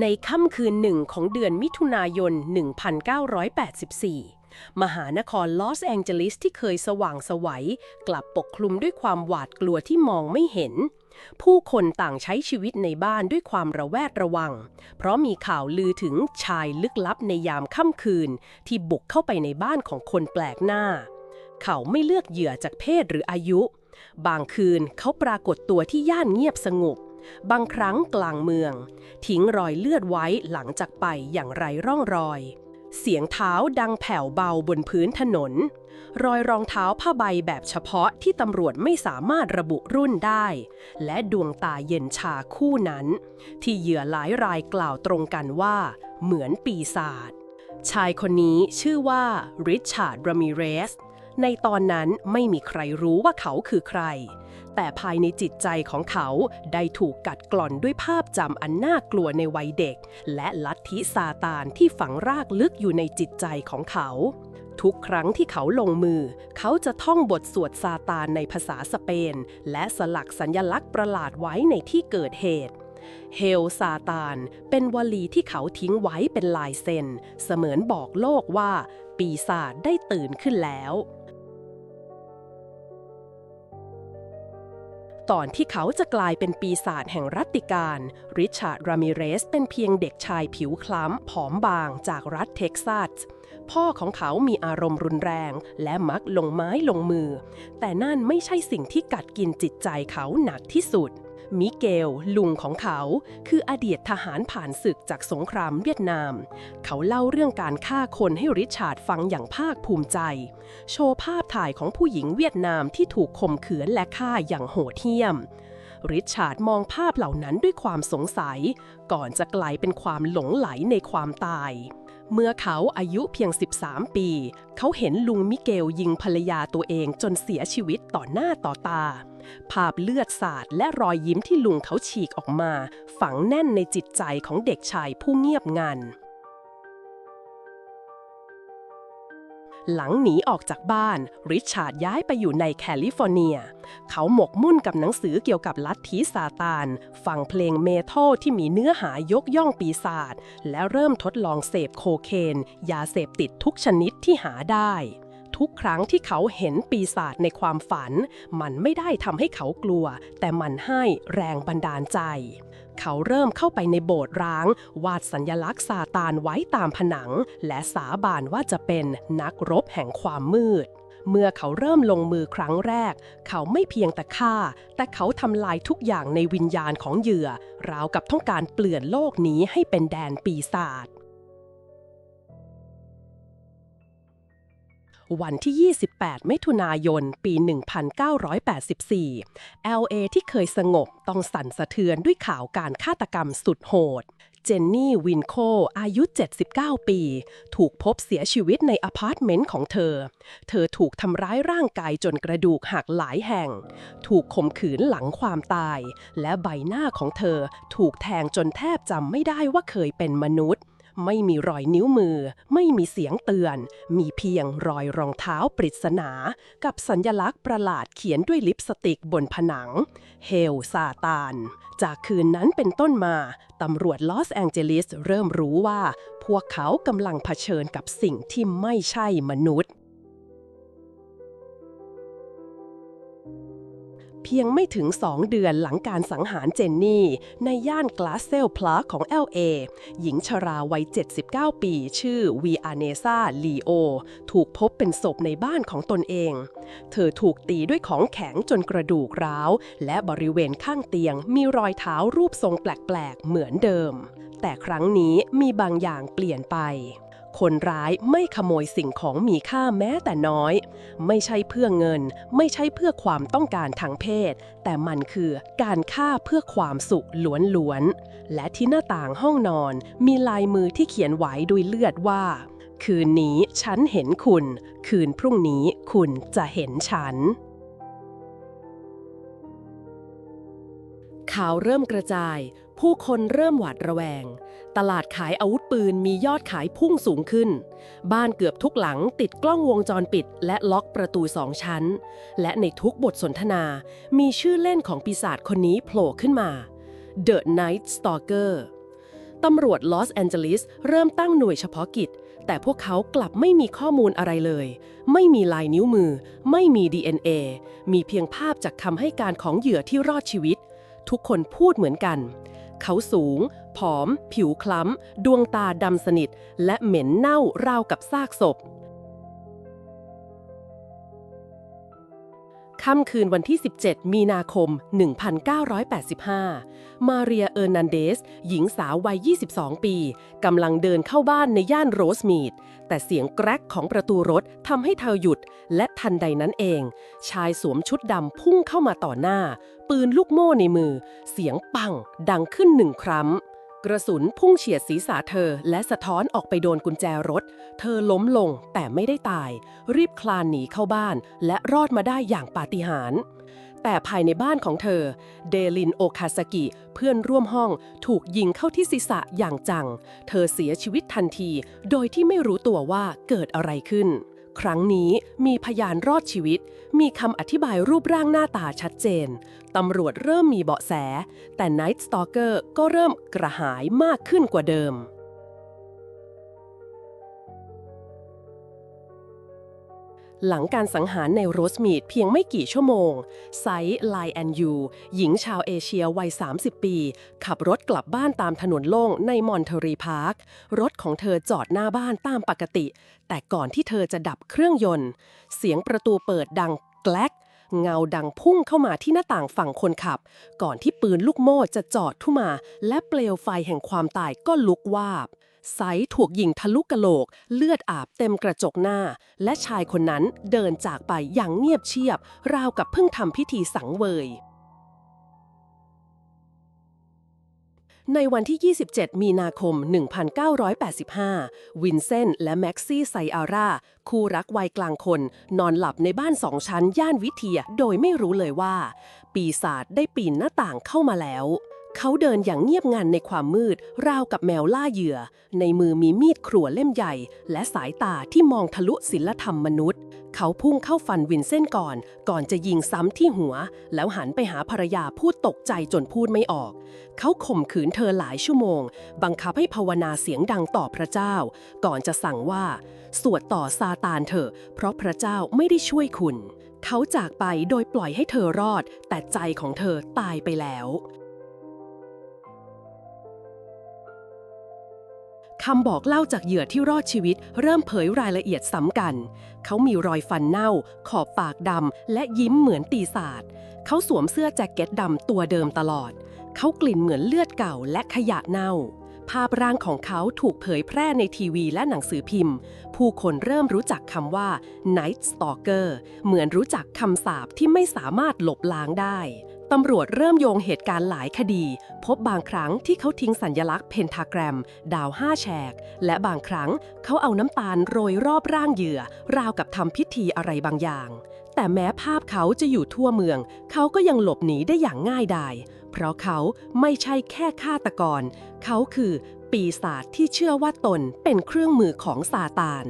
ในค่ำคืนหนึ่งของเดือนมิถุนายน 1984 มหานครลอสแองเจลิสที่เคยสว่างสวัย กลับปกคลุมด้วยความหวาดกลัวที่มองไม่เห็น ผู้คนต่างใช้ชีวิตในบ้านด้วยความระแวดระวัง เพราะมีข่าวลือถึงชายลึกลับในยามค่ำคืน ที่บุกเข้าไปในบ้านของคนแปลกหน้า เขาไม่เลือกเหยื่อจากเพศหรืออายุ บางคืนเขาปรากฏตัวที่ย่านเงียบสงบ บางครั้งกลางเมือง ทิ้งรอยเลือดไว้หลังจากไปอย่างไรร่องรอย เสียงเท้าดังแผ่วเบาบนพื้นถนน รอยรองเท้าผ้าใบแบบเฉพาะที่ตำรวจไม่สามารถระบุรุ่นได้ และดวงตาเย็นชาคู่นั้น ที่เหยื่อหลายรายกล่าวตรงกันว่า เหมือนปีศาจชายคนนี้ชื่อว่าริชาร์ดรามิเรสในตอนนั้นไม่มีใครรู้ว่าเขาคือใคร แต่ภายในจิตใจของเขาได้ถูกกัดกร่อนด้วยภาพจำอันน่ากลัวในวัยเด็ก และลัทธิซาตานที่ฝังรากลึกอยู่ในจิตใจของเขา ทุกครั้งที่เขาลงมือ เขาจะท่องบทสวดซาตานในภาษาสเปน และสลักสัญญลักษณ์ประหลาดไว้ในที่เกิดเหตุเฮลซาตาน เป็นวลีที่เขาทิ้งไว้เป็นลายเซ็น เสมือนบอกโลกว่า ปีศาจได้ตื่นขึ้นแล้ว ตอนที่เขาจะกลายเป็นปีศาจแห่งรัตติการริชาร์ดรามิเรสเป็นเพียงเด็กชายผิวคล้ำผอมบางจากรัฐเท็กซัสพ่อของเขามีอารมณ์รุนแรง และมักลงไม้ลงมือ แต่นั่นไม่ใช่สิ่งที่กัดกินจิตใจเขาหนักที่สุด มิเกล ลุงของเขา คืออดีตทหารผ่านศึกจากสงครามเวียดนาม เขาเล่าเรื่องการฆ่าคนให้ริชาร์ดฟังอย่างภาคภูมิใจ โชว์ภาพถ่ายของผู้หญิงเวียดนามที่ถูกข่มขืนและฆ่าอย่างโหดเหี้ยมริชาร์ดมองภาพเหล่านั้นด้วยความสงสัย ก่อนจะกลายเป็นความหลงไหลในความตาย เมื่อเขาอายุเพียง 13 ปี เขาเห็นลุงมิเกลยิงภรรยาตัวเองจนเสียชีวิตต่อหน้าต่อตา ภาพเลือดสาดและรอยยิ้มที่ลุงเขาฉีกออกมา ฝังแน่นในจิตใจของเด็กชายผู้เงียบงัน หลังหนีออกจากบ้าน ริชาร์ดย้ายไปอยู่ในแคลิฟอร์เนีย เขาหมกมุ่นกับหนังสือเกี่ยวกับลัทธิซาตานฟังเพลงเมทัลที่มีเนื้อหายกย่องปีศาจและเริ่มทดลองเสพโคเคน ยาเสพติดทุกชนิดที่หาได้ทุกครั้งที่เขาเห็นปีศาจในความฝัน มันไม่ได้ทำให้เขากลัว แต่มันให้แรงบันดาลใจ เขาเริ่มเข้าไปในโบสถ์ร้าง วาดสัญญลักษณ์ซาตานไว้ตามผนัง และสาบานว่าจะเป็นนักรบแห่งความมืด เมื่อเขาเริ่มลงมือครั้งแรก เขาไม่เพียงแต่ฆ่า แต่เขาทำลายทุกอย่างในวิญญาณของเหยื่อ ราวกับต้องการเปลี่ยนโลกนี้ให้เป็นแดนปีศาจ วันที่ 28 มิถุนายน ปี 1984 LA ที่เคยสงบต้องสั่นสะเทือนด้วยข่าวการฆาตกรรมสุดโหด เจนนี่วินโคอายุ 79 ปี ถูกพบเสียชีวิตในอพาร์ตเมนต์ของเธอ เธอถูกทำร้ายร่างกายจนกระดูกหักหลายแห่ง ถูกข่มขืนหลังความตาย และใบหน้าของเธอถูกแทงจนแทบจำไม่ได้ว่าเคยเป็นมนุษย์ ไม่มีรอยนิ้วมือ ไม่มีเสียงเตือน มีเพียงรอยรองเท้าปริศนา กับสัญลักษณ์ประหลาดเขียนด้วยลิปสติกบนผนัง เฮลซาตาน จากคืนนั้นเป็นต้นมา ตำรวจลอสแองเจลิสเริ่มรู้ว่า พวกเขากำลังเผชิญกับสิ่งที่ไม่ใช่มนุษย์ เพียงไม่ถึง 2 เดือนหลังการสังหารเจนนี่ ในย่านกลาสเซลพลาของ LA หญิงชราวัย 79 ปี ชื่อวีอาเนซาลีโอ ถูกพบเป็นศพในบ้านของตนเอง เธอถูกตีด้วยของแข็งจนกระดูกร้าว และบริเวณข้างเตียงมีรอยเท้ารูปทรงแปลกๆ เหมือนเดิม แต่ครั้งนี้มีบางอย่างเปลี่ยนไป คนร้ายไม่ขโมยสิ่งของมีค่าแม้แต่น้อย ไม่ใช่เพื่อเงิน ไม่ใช่เพื่อความต้องการทางเพศ แต่มันคือการฆ่าเพื่อความสุขล้วนๆ และที่หน้าต่างห้องนอน มีลายมือที่เขียนไว้ด้วยเลือดว่า คืนนี้ฉันเห็นคุณ คืนพรุ่งนี้คุณจะเห็นฉันข่าวเริ่มกระจาย ผู้คนเริ่มหวาดระแวง ตลาดขายอาวุธปืนมียอดขายพุ่งสูงขึ้น บ้านเกือบทุกหลังติดกล้องวงจรปิด และล็อกประตูสองชั้น และในทุกบทสนทนา มีชื่อเล่นของปีศาจคนนี้โผล่ขึ้นมา The Night Stalker ตำรวจลอสแอนเจลิสเริ่มตั้งหน่วยเฉพาะกิจ แต่พวกเขากลับไม่มีข้อมูลอะไรเลย ไม่มีลายนิ้วมือ ไม่มี DNA มีเพียงภาพจากคำให้การของเหยื่อที่รอดชีวิต ทุกคนพูดเหมือนกัน เขาสูง ผอม ผิวคล้ำ ดวงตาดำสนิท และเหม็นเน่าราวกับซากศพ ค่ำคืนวันที่ 17 มีนาคม 1985 มาเรียเออร์นันเดส หญิงสาววัย 22 ปี กำลังเดินเข้าบ้านในย่านโรสมีด แต่เสียงแกรกของประตูรถทำให้เธอหยุด และทันใดนั้นเอง ชายสวมชุดดำพุ่งเข้ามาต่อหน้า ปืนลูกโม่ในมือ เสียงปังดังขึ้นหนึ่งครั้ง กระสุนพุ่งเฉียดศีรษะเธอ และสะท้อนออกไปโดนกุญแจรถ เธอล้มลงแต่ไม่ได้ตาย รีบคลานหนีเข้าบ้าน และรอดมาได้อย่างปาฏิหาริย์แต่ภายในบ้านของเธอ เดลินโอคาซากิ เพื่อนร่วมห้องถูกยิงเข้าที่ศีรษะอย่างจัง เธอเสียชีวิตทันที โดยที่ไม่รู้ตัวว่าเกิดอะไรขึ้น ครั้งนี้มีพยานรอดชีวิต มีคำอธิบายรูปร่างหน้าตาชัดเจน ตำรวจเริ่มมีเบาะแส แต่ Night Stalker ก็เริ่มกระหายมากขึ้นกว่าเดิม หลังการสังหารในโรสมีดเพียงไม่กี่ชั่วโมง ไซไลแอนยูหญิงชาวเอเชียวัย 30 ปี ขับรถกลับบ้านตามถนนโล่งในมอนเทอรีพาร์ค รถของเธอจอดหน้าบ้านตามปกติ แต่ก่อนที่เธอจะดับเครื่องยนต์ เสียงประตูเปิดดังแกลกเงาดังพุ่งเข้ามาที่หน้าต่างฝั่งคนขับ ก่อนที่ปืนลูกโม่จะจอดทุ่มา และเปลวไฟแห่งความตายก็ลุกวาบ ไซส์ถูกยิงทะลุกะโหลก เลือดอาบเต็มกระจกหน้า และชายคนนั้นเดินจากไปอย่างเงียบเชียบ ราวกับเพิ่งทำพิธีสังเวยในวันที่ 27 มีนาคม 1985 วินเซนต์และแม็กซี่ไซอาร่า คู่รักวัยกลางคน นอนหลับในบ้านสองชั้นย่านวิเทีย โดยไม่รู้เลยว่า ปีศาจได้ปีนหน้าต่างเข้ามาแล้ว เขาเดินอย่างเงียบงันในความมืด ราวกับแมวล่าเหยื่อ ในมือมีมีดครัวเล่มใหญ่ และสายตาที่มองทะลุศิลธรรมมนุษย์ เขาพุ่งเข้าฟันวินเซนต์ก่อน ก่อนจะยิงซ้ำที่หัว แล้วหันไปหาภรรยาพูดตกใจจนพูดไม่ออก เขาข่มขืนเธอหลายชั่วโมง บังคับให้ภาวนาเสียงดังต่อพระเจ้า ก่อนจะสั่งว่า สวดต่อซาตานเถอะเพราะพระเจ้าไม่ได้ช่วยคุณ เขาจากไปโดยปล่อยให้เธอรอด แต่ใจของเธอตายไปแล้ว คำบอกเล่าจากเหยื่อที่รอดชีวิต เริ่มเผยรายละเอียดซ้ำกัน เขามีรอยฟันเน่า ขอบปากดำและยิ้มเหมือนตีศาสตร์เขาสวมเสื้อแจ็คเก็ตดำตัวเดิมตลอด เขากลิ่นเหมือนเลือดเก่าและขยะเน่า ภาพร่างของเขาถูกเผยแพร่ในทีวีและหนังสือพิมพ์ ผู้คนเริ่มรู้จักคำว่า Night Stalker เหมือนรู้จักคำสาปที่ไม่สามารถลบล้างได้ ตำรวจเริ่มโยงเหตุการณ์หลายคดี พบบางครั้งที่เขาทิ้งสัญลักษณ์เพนทาแกรม ดาวห้าแฉก และบางครั้งเขาเอาน้ำตาลโรยรอบร่างเหยื่อ ราวกับทำพิธีอะไรบางอย่าง แต่แม้ภาพเขาจะอยู่ทั่วเมือง เขาก็ยังหลบหนีได้อย่างง่ายดาย เพราะเขาไม่ใช่แค่ฆาตกร เขาคือปีศาจที่เชื่อว่าตนเป็นเครื่องมือของซาตาน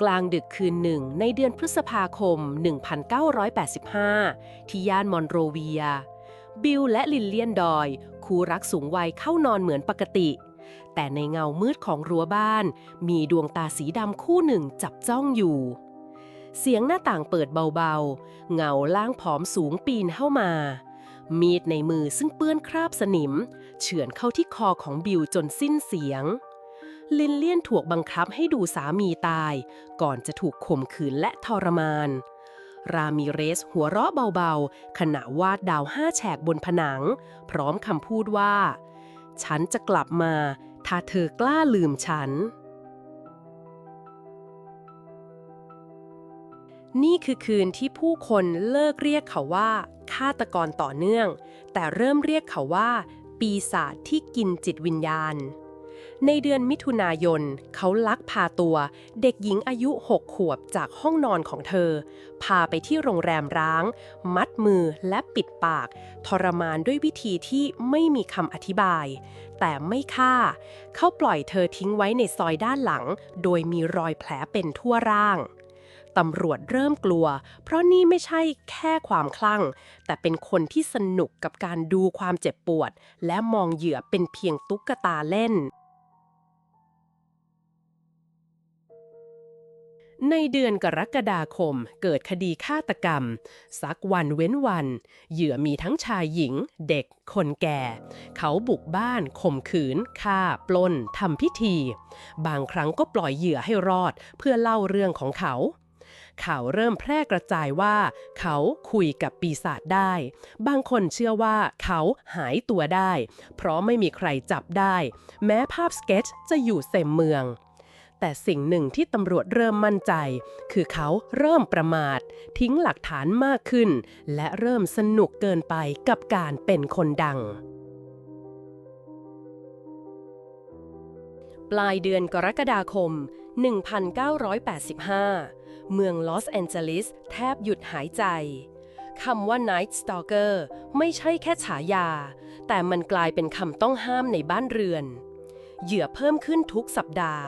กลางดึกคืนหนึ่งในเดือนพฤษภาคม 1985 ที่ย่านมอนโรเวีย บิลและลินเลียนดอย คู่รักสูงวัยเข้านอนเหมือนปกติ แต่ในเงามืดของรั้วบ้าน มีดวงตาสีดำคู่หนึ่งจับจ้องอยู่ เสียงหน้าต่างเปิดเบาๆ เงาล่างผอมสูงปีนเข้ามา มีดในมือซึ่งเปื้อนคราบสนิม เฉือนเข้าที่คอของบิลจนสิ้นเสียง ลินเลียนถูกบังคับให้ดูสามีตาย ก่อนจะถูกข่มขืนและทรมาน รามิเรสหัวเราะเบาๆ ขณะวาดดาวห้าแฉกบนผนัง พร้อมคำพูดว่า ฉันจะกลับมา ถ้าเธอกล้าลืมฉัน นี่คือคืนที่ผู้คนเลิกเรียกเขาว่าฆาตกรต่อเนื่อง แต่เริ่มเรียกเขาว่า ปีศาจที่กินจิตวิญญาณ ในเดือนมิถุนายน เขาลักพาตัว เด็กหญิงอายุ 6 ขวบจากห้องนอนของเธอ พาไปที่โรงแรมร้าง มัดมือและปิดปาก ทรมานด้วยวิธีที่ไม่มีคำอธิบาย แต่ไม่ฆ่า เขาปล่อยเธอทิ้งไว้ในซอยด้านหลัง โดยมีรอยแผลเป็นทั่วร่างตำรวจเริ่มกลัว เพราะนี่ไม่ใช่แค่ความคลั่ง แต่เป็นคนที่สนุกกับการดูความเจ็บปวด และมองเหยื่อเป็นเพียงตุ๊กตาเล่น ในเดือนกรกฎาคมเกิดคดีฆาตกรรม สักวันเว้นวัน เหยื่อมีทั้งชายหญิง เด็ก คนแก่ เขาบุกบ้านข่มขืนฆ่า ปล้นทำพิธี บางครั้งก็ปล่อยเหยื่อให้รอดเพื่อเล่าเรื่องของเขาข่าวเริ่มแพร่กระจายว่า เขาคุยกับปีศาจได้ บางคนเชื่อว่าเขาหายตัวได้ เพราะไม่มีใครจับได้ แม้ภาพสเก็ตชจะอยู่เต็มเมือง แต่สิ่งหนึ่งที่ตำรวจเริ่มมั่นใจ คือเขาเริ่มประมาท ทิ้งหลักฐานมากขึ้น และเริ่มสนุกเกินไปกับการเป็นคนดัง ปลายเดือนกรกฎาคม 1985 เมืองลอสแอนเจลิสแทบหยุดหายใจคำว่า Night Stalker ไม่ใช่แค่ฉายา แต่มันกลายเป็นคำต้องห้ามในบ้านเรือน เหยื่อเพิ่มขึ้นทุกสัปดาห์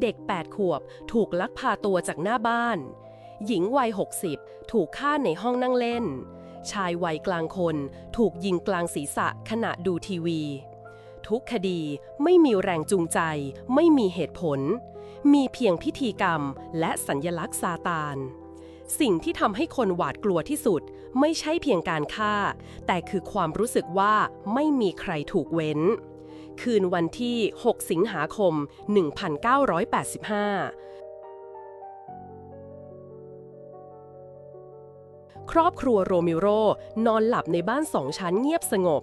เด็ก 8 ขวบ ถูกลักพาตัวจากหน้าบ้าน หญิงวัย 60 ถูกฆ่าในห้องนั่งเล่น ชายวัยกลางคน ถูกยิงกลางศีรษะขณะดูทีวี ทุกคดีไม่มีแรงจูงใจ ไม่มีเหตุผล มีเพียงพิธีกรรมและสัญญลักษณ์ซาตานสิ่งที่ทำให้คนหวาดกลัวที่สุด ไม่ใช่เพียงการฆ่า แต่คือความรู้สึกว่าไม่มีใครถูกเว้น คืนวันที่ 6 สิงหาคม 1985ครอบครัวโรมิโร นอนหลับในบ้านสองชั้นเงียบสงบ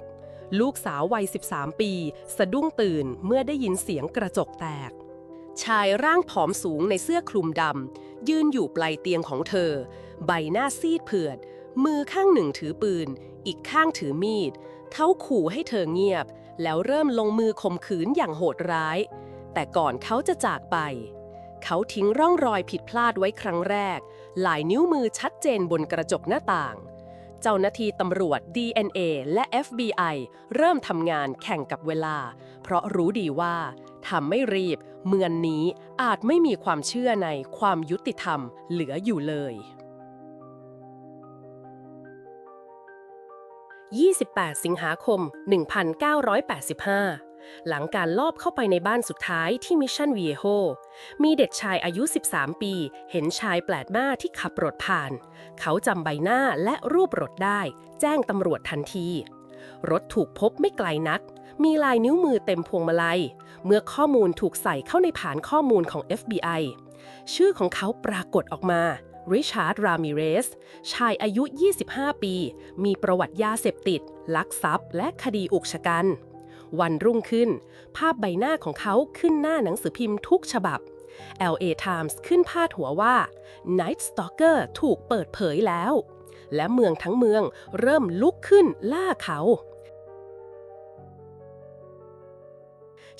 ลูกสาววัย 13 ปี สะดุ้งตื่นเมื่อได้ยินเสียงกระจกแตก ชายร่างผอมสูงในเสื้อคลุมดำ ยืนอยู่ปลายเตียงของเธอ ใบหน้าซีดเผือด มือข้างหนึ่งถือปืน อีกข้างถือมีด เขาขู่ให้เธอเงียบ แล้วเริ่มลงมือข่มขืนอย่างโหดร้าย แต่ก่อนเขาจะจากไป เขาทิ้งร่องรอยผิดพลาดไว้ครั้งแรก หลายนิ้วมือชัดเจนบนกระจกหน้าต่าง เจ้าหน้าที่ตำรวจ DNA และ FBI เริ่มทำงานแข่งกับเวลา เพราะรู้ดีว่าทำไม่รีบ เมือนนี้อาจไม่มีความเชื่อในความยุติธรรมเหลืออยู่เลย 28 สิงหาคม 1985 หลังการลอบเข้าไปในบ้านสุดท้ายที่มิชชั่นวีโฮมีเด็กชายอายุ 13 ปี เห็นชายแปลกหน้าที่ขับรถผ่าน เขาจำใบหน้าและรูปรถได้ แจ้งตำรวจทันที รถถูกพบไม่ไกลนัก มีลายนิ้วมือเต็มพวงมาลัย เมื่อข้อมูลถูกใส่เข้าในฐานข้อมูลของ FBI ชื่อของเขาปรากฏออกมา ริชาร์ด รามิเรส ชายอายุ 25 ปี มีประวัติยาเสพติด ลักทรัพย์ และคดีอุกชะกัน วันรุ่งขึ้น ภาพใบหน้าของเขาขึ้นหน้าหนังสือพิมพ์ทุกฉบับ LA Times ขึ้นพาดหัวว่า Night Stalker ถูกเปิดเผยแล้ว และเมืองทั้งเมืองเริ่มลุกขึ้นล่าเขา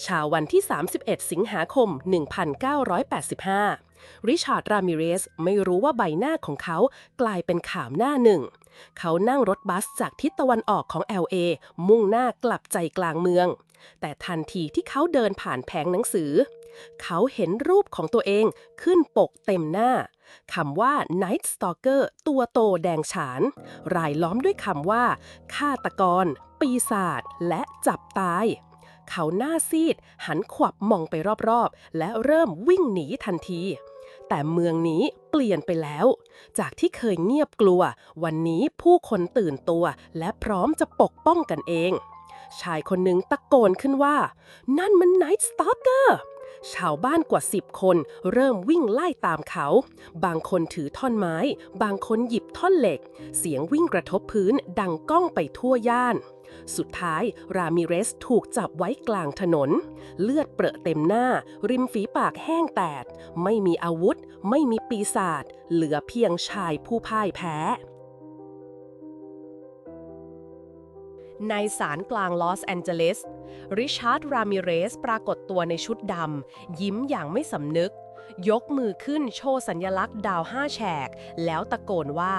เช้าวันที่ 31 สิงหาคม 1985 ริชาร์ด รามิเรส ไม่รู้ว่าใบหน้าของเขากลายเป็นข่าวหน้าหนึ่ง เขานั่งรถบัสจากทิศตะวันออกของ LA มุ่งหน้ากลับใจกลางเมือง แต่ทันทีที่เขาเดินผ่านแผงหนังสือ เขาเห็นรูปของตัวเองขึ้นปกเต็มหน้าคำว่า Night Stalker ตัวโตแดงฉาน รายล้อมด้วยคำว่าฆาตกร ปีศาจและจับตาย เขาหน้าซีด หันขวับมองไปรอบๆ และเริ่มวิ่งหนีทันที แต่เมืองนี้เปลี่ยนไปแล้ว จากที่เคยเงียบกลัว วันนี้ผู้คนตื่นตัว และพร้อมจะปกป้องกันเอง ชายคนหนึ่งตะโกนขึ้นว่า นั่นมันไนท์สตาร์เกอร์ ชาวบ้านกว่าสิบคน เริ่มวิ่งไล่ตามเขา บางคนถือท่อนไม้ บางคนหยิบท่อนเหล็ก เสียงวิ่งกระทบพื้นดังก้องไปทั่วย่าน สุดท้ายรามิเรสถูกจับไว้กลางถนน เลือดเปรอะเต็มหน้า ริมฝีปากแห้งแตก ไม่มีอาวุธ ไม่มีปีศาจ เหลือเพียงชายผู้พ่ายแพ้ ในศาลกลางลอสแอนเจลิส ริชาร์ด รามิเรส ปรากฏตัวในชุดดำ ยิ้มอย่างไม่สำนึก ยกมือขึ้นโชว์สัญลักษณ์ดาวห้าแฉก แล้วตะโกนว่า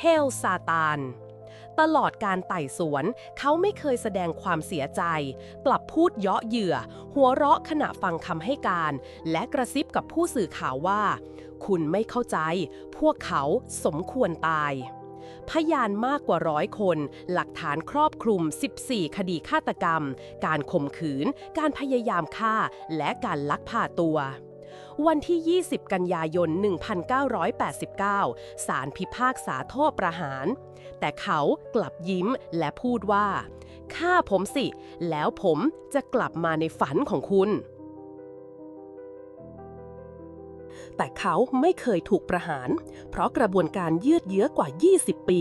เฮลซาตาน ตลอดการไต่สวน เขาไม่เคยแสดงความเสียใจ กลับพูดเยาะเหยื่อ หัวเราะขณะฟังคำให้การ และกระซิบกับผู้สื่อข่าวว่า คุณไม่เข้าใจ พวกเขาสมควรตาย พยานมากกว่าร้อยคน หลักฐานครอบคลุม 14 คดีฆาตกรรม การข่มขืน การพยายามฆ่า และการลักพาตัว วันที่ 20 กันยายน 1989 ศาลพิพากษาโทษประหาร แต่เขากลับยิ้มและพูดว่า ฆ่าผมสิ แล้วผมจะกลับมาในฝันของคุณ แต่เขาไม่เคยถูกประหาร เพราะกระบวนการยืดเยื้อกว่า 20 ปี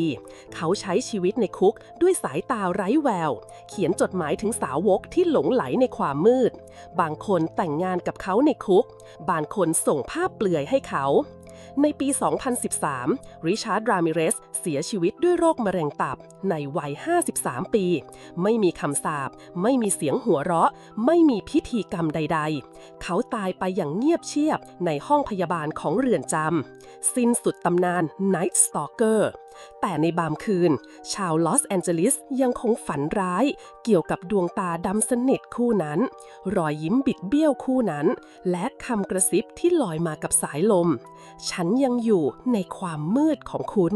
เขาใช้ชีวิตในคุกด้วยสายตาไร้แวว เขียนจดหมายถึงสาวกที่หลงไหลในความมืด บางคนแต่งงานกับเขาในคุก บางคนส่งภาพเปลือยให้เขา ในปี 2013 ริชาร์ด รามิเรส เสียชีวิตด้วยโรคมะเร็งตับ ในวัย 53 ปี ไม่มีคำสาป ไม่มีเสียงหัวเราะ ไม่มีพิธีกรรมใด ๆ เขาตายไปอย่างเงียบเชียบในห้องพยาบาลของเรือนจำ สิ้นสุดตำนาน Night Stalker แต่ในบางคืน ชาวลอสแอนเจลิสยังคงฝันร้าย เกี่ยวกับดวงตาดำสนิทคู่นั้น รอยยิ้มบิดเบี้ยวคู่นั้น และคำกระซิบที่ลอยมากับสายลมฉันยังอยู่ในความมืดของคุณ